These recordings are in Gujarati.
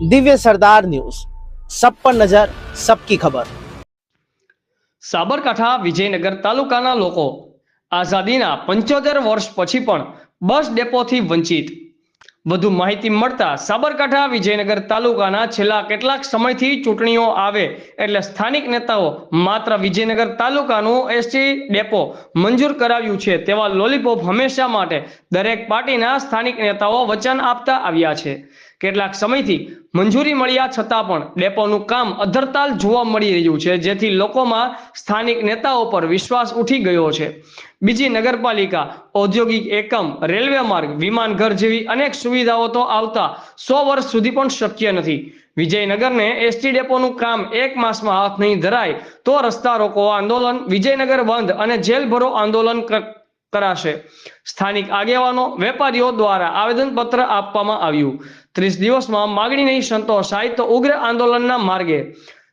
દિવ્ય સરદાર ન્યૂઝ સબ પર નજર સબકી ખબર સાબરકાંઠા, વિજયનગર તાલુકાના લોકો આઝાદીના પંચોતેર વર્ષ પછી પણ બસ ડેપોથી વંચિત. વધુ માહિતી મળતા સાબરકાંઠા, વિજયનગર તાલુકાના છેલ્લા કેટલાક સમયથી ચૂંટણીઓ આવે એટલે સ્થાનિક નેતાઓ માત્ર વિજયનગર તાલુકાનું એસટી ડેપો મંજૂર કરાવ્યું છે તેવા લોલીપોપ હંમેશા માટે દરેક પાર્ટીના સ્થાનિક નેતાઓ વચન આપતા આવ્યા છે. કેટલાક સમયથી મંજૂરી મળ્યા છતાં પણ ડેપોનું કામ અધરતાલ જોવા મળી રહ્યું છે, જેથી લોકોમાં સ્થાનિક નેતાઓ પર વિશ્વાસ ઉઠી ગયો છે. બીજી નગરપાલિકા ઔદ્યોગિક એકમ, રેલવે માર્ગ વિમાનઘર જેવી અનેક સુવિધાઓ તો આવતા સો વર્ષ સુધી પણ શક્ય નથી. વિજયનગરને એસટી ડેપોનું કામ એક માસમાં હાથ નહીં ધરાય તો રસ્તા રોકો આંદોલન, વિજયનગર બંધ અને જેલ ભરો આંદોલન કરાશે. સ્થાનિક આગેવાનો, વેપારીઓ દ્વારા આવેદનપત્ર આપવામાં આવ્યું. ત્રીસ દિવસમાં માગણીની સંતોષાય તો ઉગ્ર આંદોલનના માર્ગે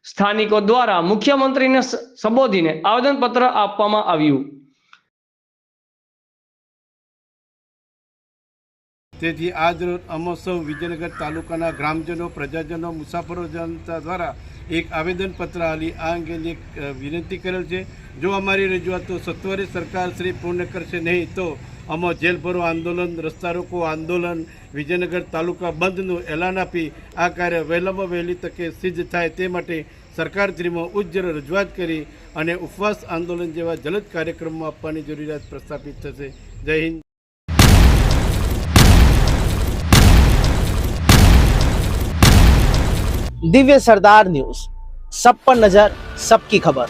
સ્થાનિકો દ્વારા મુખ્યમંત્રીને સંબોધીને આવેદનપત્ર આપવામાં આવ્યું. તેથી આજ રોજ અમોત્સવ વિજયનગર તાલુકાના ગ્રામજનો, પ્રજાજનો, મુસાફરો જનતા દ્વારા એક આવેદનપત્ર આલી આ અંગેની એક વિનંતી કરેલ છે. જો અમારી રજૂઆતો સત્વરે સરકાર શ્રી પૂર્ણ કરશે નહીં તો આમાં જેલભરો આંદોલન, રસ્તા રોકો આંદોલન, વિજયનગર તાલુકા બંધનું એલાન આપી આ કાર્ય વહેલામાં વહેલી તકે સિદ્ધ થાય તે માટે સરકારશ્રીમાં ઉજ્જર રજૂઆત કરી અને ઉપવાસ આંદોલન જેવા જલદ કાર્યક્રમમાં આપવાની જરૂરિયાત પ્રસ્થાપિત થશે. જય હિન્દ. દિવ્ય સરદાર ન્યૂઝ. સબ પર નજર, સબકી ખબર.